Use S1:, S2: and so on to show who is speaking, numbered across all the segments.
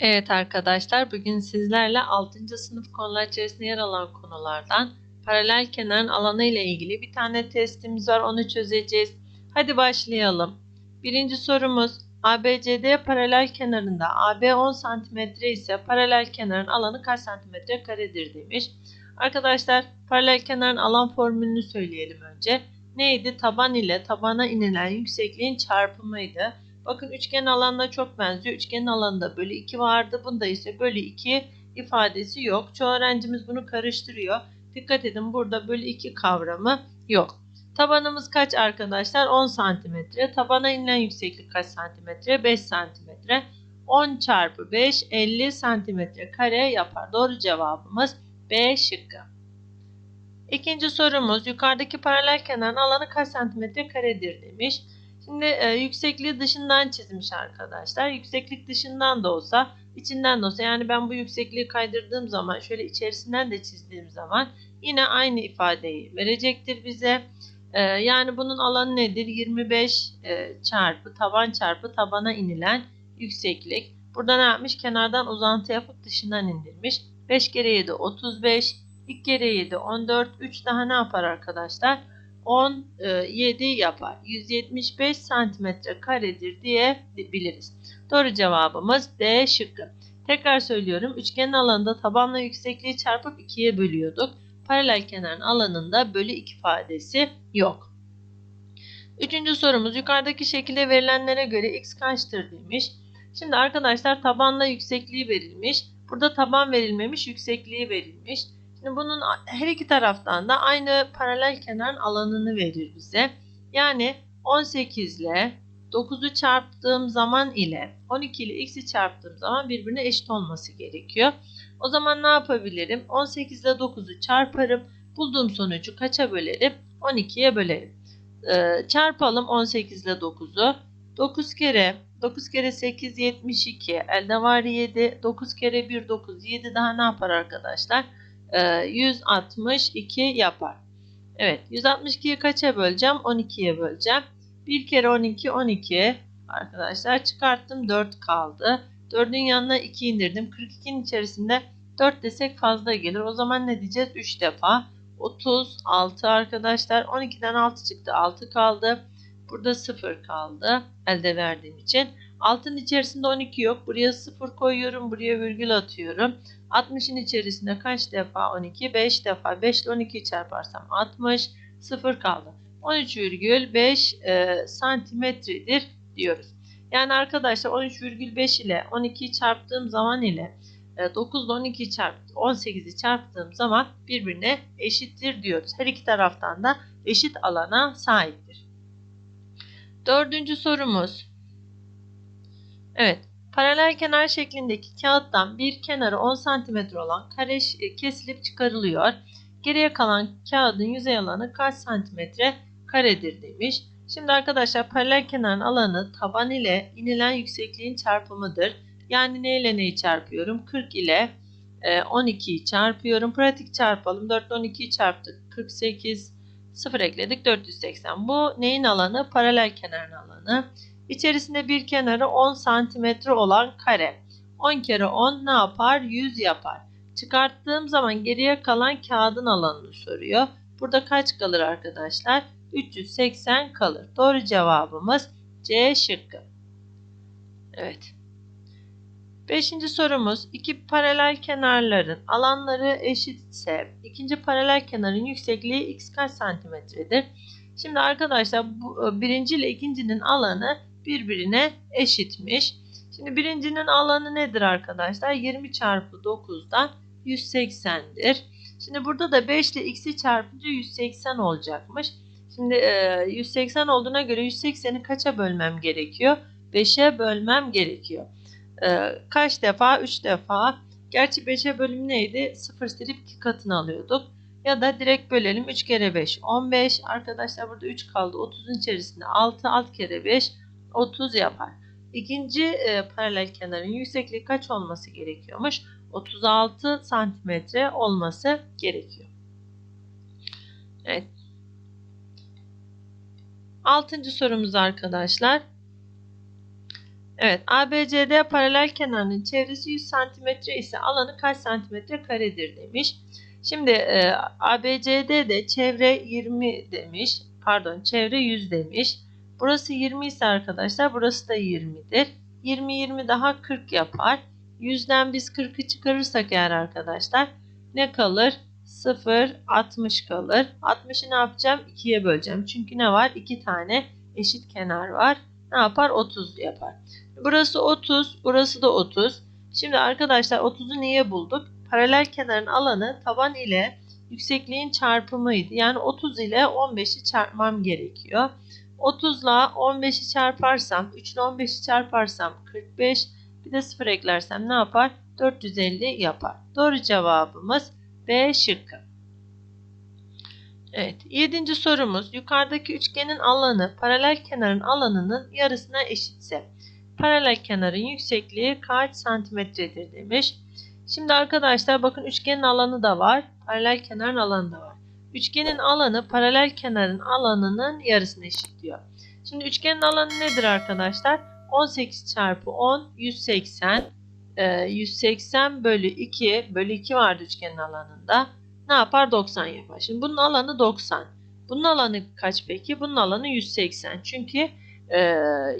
S1: Evet arkadaşlar bugün sizlerle 6. sınıf konular içerisinde yer alan konulardan paralel kenarın alanı ile ilgili bir tane testimiz var onu çözeceğiz. Hadi başlayalım. Birinci sorumuz ABCD paralel kenarında AB 10 cm ise paralel kenarın alanı kaç santimetre karedir demiş. Arkadaşlar paralel kenarın alan formülünü söyleyelim önce. Neydi? Taban ile tabana inilen yüksekliğin çarpımıydı. Bakın üçgen alanına çok benziyor. Üçgenin alanında bölü 2 vardı. Bunda ise bölü 2 ifadesi yok. Çoğu öğrencimiz bunu karıştırıyor. Dikkat edin burada bölü 2 kavramı yok. Tabanımız kaç arkadaşlar? 10 santimetre. Tabana inilen yükseklik kaç santimetre? 5 santimetre. 10 çarpı 5 50 santimetre kare yapar. Doğru cevabımız B şıkkı. İkinci sorumuz yukarıdaki paralel kenarın alanı kaç santimetre karedir demiş. Şimdi e, yüksekliği dışından çizmiş arkadaşlar. Yükseklik dışından da olsa, içinden de olsa yani ben bu yüksekliği kaydırdığım zaman şöyle içerisinden de çizdiğim zaman yine aynı ifadeyi verecektir bize. E, yani bunun alanı nedir? 25 e, çarpı taban çarpı tabana inilen yükseklik. Burada ne yapmış? Kenardan uzantı yapıp dışından indirmiş. 5 kere 7 35, 2 kere 7 14, 3 daha ne yapar arkadaşlar? 17 yapar. 175 santimetre karedir diye biliriz. Doğru cevabımız D şıkkı. Tekrar söylüyorum. Üçgenin alanında tabanla yüksekliği çarpıp 2'ye bölüyorduk. Paralel kenarın alanında bölü 2 ifadesi yok. Üçüncü sorumuz yukarıdaki şekilde verilenlere göre x kaçtır demiş. Şimdi arkadaşlar tabanla yüksekliği verilmiş. Burada taban verilmemiş yüksekliği verilmiş. Bunun her iki taraftan da aynı paralel kenarın alanını verir bize. Yani 18 ile 9'u çarptığım zaman ile 12 ile x'i çarptığım zaman birbirine eşit olması gerekiyor. O zaman ne yapabilirim? 18 ile 9'u çarparım. Bulduğum sonucu kaça bölerim? 12'ye bölerim. Ee, çarpalım 18 ile 9'u. 9 kere 9 kere 8 72. Elde var 7. 9 kere 1 9 7 daha ne yapar arkadaşlar? 162 yapar. Evet 162'yi kaça böleceğim? 12'ye böleceğim. 1 kere 12 12 arkadaşlar çıkarttım 4 kaldı. 4'ün yanına 2 indirdim. 42'nin içerisinde 4 desek fazla gelir. O zaman ne diyeceğiz? 3 defa. 36 arkadaşlar. 12'den 6 çıktı. 6 kaldı. Burada 0 kaldı. Elde verdiğim için. 6'nın içerisinde 12 yok. Buraya 0 koyuyorum. Buraya virgül atıyorum. 60'ın içerisinde kaç defa 12? 5 defa. 5 ile 12'yi çarparsam 60. 0 kaldı. 13,5 e, santimetredir diyoruz. Yani arkadaşlar 13,5 ile 12'yi çarptığım zaman ile e, 9 ile 12'yi çarpt 18'i çarptığım zaman birbirine eşittir diyoruz. Her iki taraftan da eşit alana sahiptir. Dördüncü sorumuz. Evet. Paralel kenar şeklindeki kağıttan bir kenarı 10 cm olan kare kesilip çıkarılıyor. Geriye kalan kağıdın yüzey alanı kaç santimetre karedir demiş. Şimdi arkadaşlar paralel kenarın alanı taban ile inilen yüksekliğin çarpımıdır. Yani ne ile neyi çarpıyorum? 40 ile 12'yi çarpıyorum. Pratik çarpalım. 4 ile 12'yi çarptık. 48 0 ekledik 480. Bu neyin alanı? Paralel kenarın alanı. İçerisinde bir kenarı 10 santimetre olan kare. 10 kere 10 ne yapar? 100 yapar. Çıkarttığım zaman geriye kalan kağıdın alanını soruyor. Burada kaç kalır arkadaşlar? 380 kalır. Doğru cevabımız C şıkkı. Evet. Beşinci sorumuz iki paralel kenarların alanları eşitse ikinci paralel kenarın yüksekliği x kaç santimetredir? Şimdi arkadaşlar bu birinci ile ikincinin alanı birbirine eşitmiş. Şimdi birincinin alanı nedir arkadaşlar? 20 çarpı 9'dan 180'dir. Şimdi burada da 5 ile x'i çarpınca 180 olacakmış. Şimdi 180 olduğuna göre 180'i kaça bölmem gerekiyor? 5'e bölmem gerekiyor. Kaç defa? 3 defa. Gerçi 5'e bölüm neydi? 0 silip 2 katını alıyorduk. Ya da direkt bölelim. 3 kere 5 15. Arkadaşlar burada 3 kaldı. 30'un içerisinde 6. 6 kere 5 30 yapar. İkinci e, paralel kenarın yüksekliği kaç olması gerekiyormuş? 36 santimetre olması gerekiyor. Evet. Altıncı sorumuz arkadaşlar. Evet ABCD paralel kenarının çevresi 100 cm ise alanı kaç santimetre karedir demiş. Şimdi e, ABCD de çevre 20 demiş. Pardon çevre 100 demiş. Burası 20 ise arkadaşlar burası da 20'dir. 20 20 daha 40 yapar. 100'den biz 40'ı çıkarırsak eğer arkadaşlar ne kalır? 0 60 kalır. 60'ı ne yapacağım? 2'ye böleceğim. Çünkü ne var? 2 tane eşit kenar var. Ne yapar? 30 yapar. Burası 30, burası da 30. Şimdi arkadaşlar 30'u niye bulduk? Paralel kenarın alanı taban ile yüksekliğin çarpımıydı. Yani 30 ile 15'i çarpmam gerekiyor. 30 ile 15'i çarparsam, 3 ile 15'i çarparsam 45, bir de 0 eklersem ne yapar? 450 yapar. Doğru cevabımız B şıkkı. Evet, yedinci sorumuz. Yukarıdaki üçgenin alanı paralel kenarın alanının yarısına eşitse paralel kenarın yüksekliği kaç santimetredir demiş. Şimdi arkadaşlar bakın üçgenin alanı da var. Paralel kenarın alanı da var. Üçgenin alanı paralel kenarın alanının yarısına eşitliyor. Şimdi üçgenin alanı nedir arkadaşlar? 18 çarpı 10 180. Ee, 180 bölü 2 bölü 2 vardı üçgenin alanında. Ne yapar? 90 yapar. Şimdi bunun alanı 90. Bunun alanı kaç peki? Bunun alanı 180. Çünkü e,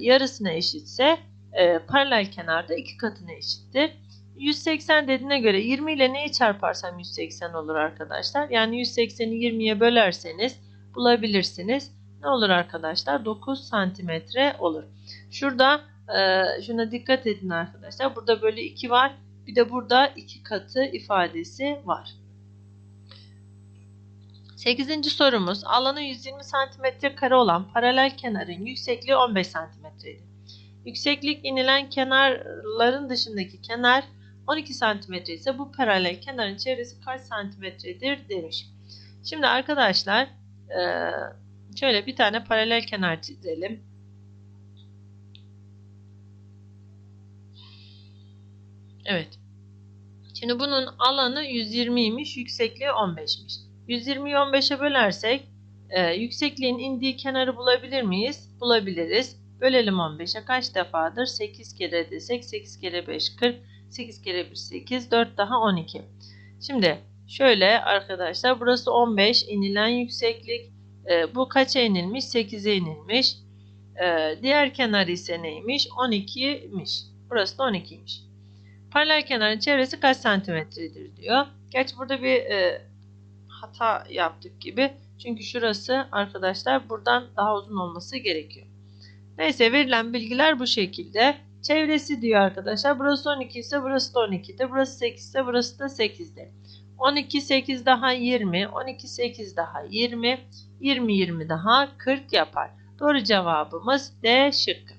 S1: yarısına eşitse e, paralel kenarda iki katına eşittir. 180 dediğine göre 20 ile neyi çarparsam 180 olur arkadaşlar. Yani 180'i 20'ye bölerseniz bulabilirsiniz. Ne olur arkadaşlar? 9 santimetre olur. Şurada e, şuna dikkat edin arkadaşlar. Burada böyle 2 var. Bir de burada 2 katı ifadesi var. 8. sorumuz alanı 120 cm kare olan paralel kenarın yüksekliği 15 cm'ydi. Yükseklik inilen kenarların dışındaki kenar 12 cm ise bu paralel kenarın çevresi kaç santimetredir demiş. Şimdi arkadaşlar şöyle bir tane paralel kenar çizelim. Evet. Şimdi bunun alanı 120'ymiş, yüksekliği 15'miş. 120'yi 15'e bölersek e, yüksekliğin indiği kenarı bulabilir miyiz? Bulabiliriz. Bölelim 15'e kaç defadır? 8 kere desek 8 kere 5 40. 8 kere 1 8. 4 daha 12. Şimdi şöyle arkadaşlar burası 15 inilen yükseklik. E, bu kaça inilmiş? 8'e inilmiş. E, diğer kenar ise neymiş? 12'ymiş. Burası da 12'ymiş. Paralel kenarın çevresi kaç santimetredir diyor. Geç burada bir e, hata yaptık gibi. Çünkü şurası arkadaşlar buradan daha uzun olması gerekiyor. Neyse verilen bilgiler bu şekilde. Çevresi diyor arkadaşlar. Burası 12 ise burası da 12'de. Burası 8 ise burası da 8'de. 12 8 daha 20. 12 8 daha 20. 20 20 daha 40 yapar. Doğru cevabımız D şıkkı.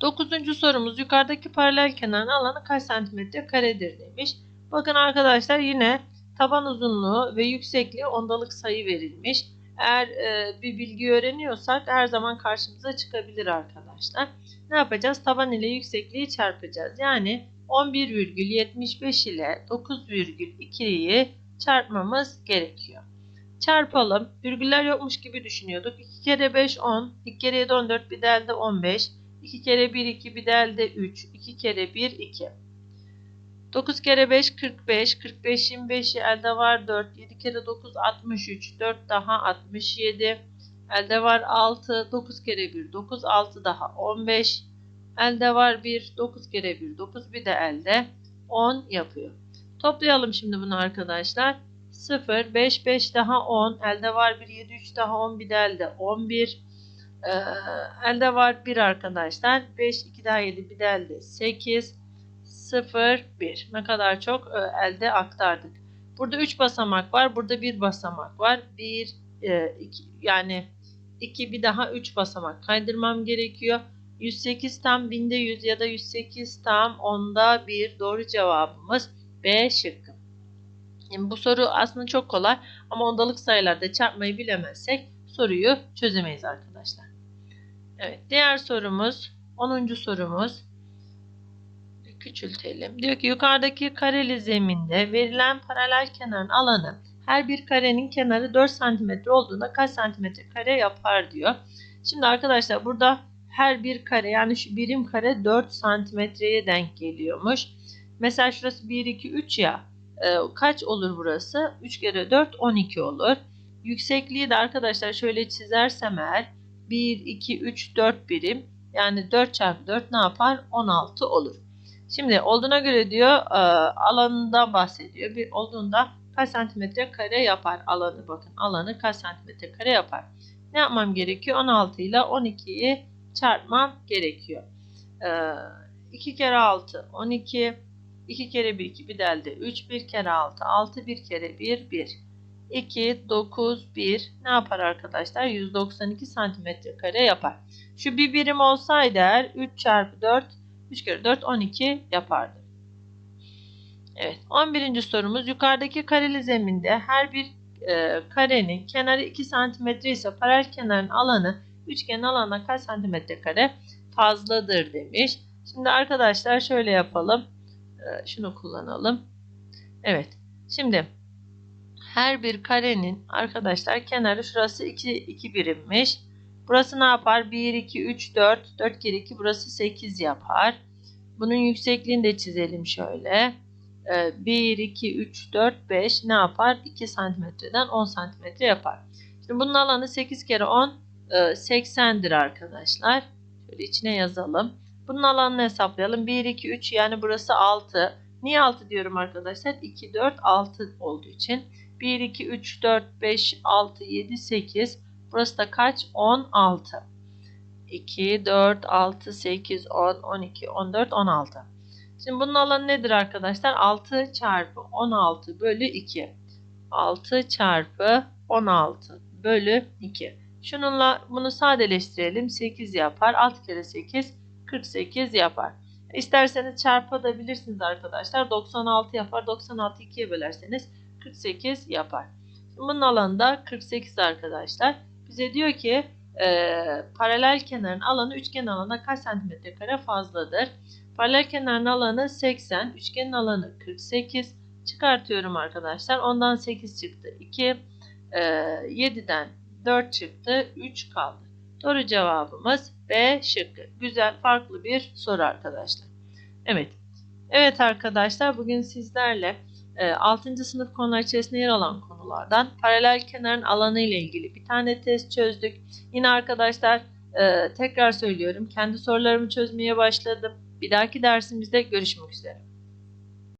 S1: Dokuzuncu sorumuz yukarıdaki paralel kenarın alanı kaç santimetre karedir demiş. Bakın arkadaşlar yine taban uzunluğu ve yüksekliği ondalık sayı verilmiş. Eğer e, bir bilgi öğreniyorsak her zaman karşımıza çıkabilir arkadaşlar. Ne yapacağız? Taban ile yüksekliği çarpacağız. Yani 11,75 ile 9,2'yi çarpmamız gerekiyor. Çarpalım. Virgüller yokmuş gibi düşünüyorduk. 2 kere 5 10, 2 kere 7 14, bir de elde 15. 2 kere 1 2, bir de elde 3. 2 kere 1 2. 9 kere 5 45. 45 25'i elde var 4. 7 kere 9 63. 4 daha 67. Elde var 6. 9 kere 1 9. 6 daha 15. Elde var 1. 9 kere 1 9. Bir de elde 10 yapıyor. Toplayalım şimdi bunu arkadaşlar. 0 5 5 daha 10. Elde var 1 7 3 daha 10. Bir de elde 11. Ee, elde var 1 arkadaşlar. 5 2 daha 7 bir de elde 8. 0, 1. Ne kadar çok e, elde aktardık. Burada 3 basamak var. Burada 1 basamak var. 1, 2 e, yani 2 bir daha 3 basamak kaydırmam gerekiyor. 108 tam binde 100 ya da 108 tam onda 1 doğru cevabımız B şıkkı. Yani bu soru aslında çok kolay ama ondalık sayılarda çarpmayı bilemezsek soruyu çözemeyiz arkadaşlar. Evet diğer sorumuz 10. sorumuz küçültelim. Diyor ki yukarıdaki kareli zeminde verilen paralel kenarın alanı her bir karenin kenarı 4 cm olduğunda kaç santimetre kare yapar diyor. Şimdi arkadaşlar burada her bir kare yani şu birim kare 4 santimetreye denk geliyormuş. Mesela şurası 1, 2, 3 ya. Ee, kaç olur burası? 3 kere 4 12 olur. Yüksekliği de arkadaşlar şöyle çizersem eğer 1, 2, 3, 4 birim. Yani 4 çarpı 4 ne yapar? 16 olur. Şimdi olduğuna göre diyor e, alanından bahsediyor. Bir olduğunda kaç santimetre kare yapar alanı bakın. Alanı kaç santimetre kare yapar. Ne yapmam gerekiyor? 16 ile 12'yi çarpmam gerekiyor. Ee, 2 kere 6 12 2 kere 1 2 bir de elde 3 1 kere 6 6 1 kere 1 1 2 9 1 ne yapar arkadaşlar 192 santimetre kare yapar şu bir birim olsaydı eğer 3 çarpı 4 3 kere 4 12 yapardı Evet 11. sorumuz yukarıdaki kareli zeminde her bir e, karenin kenarı 2 santimetre ise paralel kenarın alanı üçgenin alanına kaç santimetre kare fazladır demiş. Şimdi arkadaşlar şöyle yapalım. Ee, şunu kullanalım. Evet. Şimdi her bir karenin arkadaşlar kenarı şurası 2, 2 birimmiş. Burası ne yapar? 1, 2, 3, 4. 4 kere 2 burası 8 yapar. Bunun yüksekliğini de çizelim şöyle. 1, 2, 3, 4, 5 ne yapar? 2 santimetreden 10 santimetre yapar. Şimdi bunun alanı 8 kere 10 80'dir arkadaşlar. Şöyle içine yazalım. Bunun alanını hesaplayalım. 1, 2, 3 yani burası 6. Niye 6 diyorum arkadaşlar? 2, 4, 6 olduğu için. 1, 2, 3, 4, 5, 6, 7, 8. Burası da kaç? 16. 2, 4, 6, 8, 10, 12, 14, 16. Şimdi bunun alanı nedir arkadaşlar? 6 çarpı 16 bölü 2. 6 çarpı 16 bölü 2. Şununla bunu sadeleştirelim. 8 yapar. 6 kere 8 48 yapar. İsterseniz çarpabilirsiniz arkadaşlar. 96 yapar. 96 2'ye bölerseniz 48 yapar. Bunun alanı da 48 arkadaşlar. Bize diyor ki e, paralel kenarın alanı üçgen alana kaç santimetre kare fazladır? Paralel kenarın alanı 80. Üçgenin alanı 48. Çıkartıyorum arkadaşlar. Ondan 8 çıktı. 2. E, 7'den 4 çıktı. 3 kaldı. Doğru cevabımız B şıkkı. Güzel farklı bir soru arkadaşlar. Evet. Evet arkadaşlar bugün sizlerle 6. E, sınıf konular içerisinde yer alan konulardan paralel kenarın alanı ile ilgili bir tane test çözdük. Yine arkadaşlar e, tekrar söylüyorum kendi sorularımı çözmeye başladım. Bir dahaki dersimizde görüşmek üzere.